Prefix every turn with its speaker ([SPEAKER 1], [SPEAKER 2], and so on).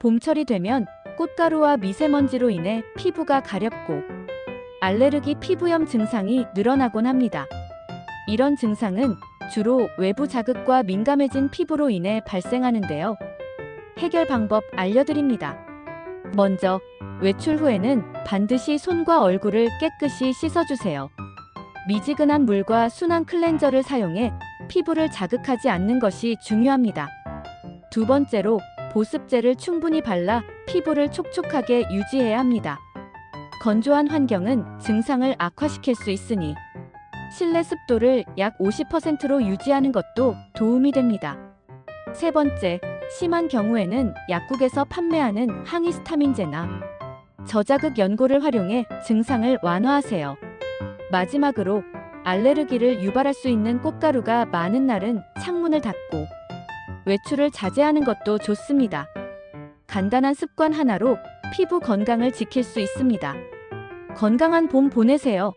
[SPEAKER 1] 봄철이 되면 꽃가루와 미세먼지로 인해 피부가 가렵고 알레르기 피부염 증상이 늘어나곤 합니다. 이런 증상은 주로 외부 자극과 민감해진 피부로 인해 발생하는데요. 해결 방법 알려드립니다. 먼저 외출 후에는 반드시 손과 얼굴을 깨끗이 씻어주세요. 미지근한 물과 순한 클렌저를 사용해 피부를 자극하지 않는 것이 중요합니다. 두 번째로 보습제를 충분히 발라 피부를 촉촉하게 유지해야 합니다. 건조한 환경은 증상을 악화시킬 수 있으니 실내 습도를 약 50%로 유지하는 것도 도움이 됩니다. 세 번째, 심한 경우에는 약국에서 판매하는 항히스타민제나 저자극 연고를 활용해 증상을 완화하세요. 마지막으로 알레르기를 유발할 수 있는 꽃가루가 많은 날은 창문을 닫고 외출을 자제하는 것도 좋습니다. 간단한 습관 하나로 피부 건강을 지킬 수 있습니다. 건강한 봄 보내세요.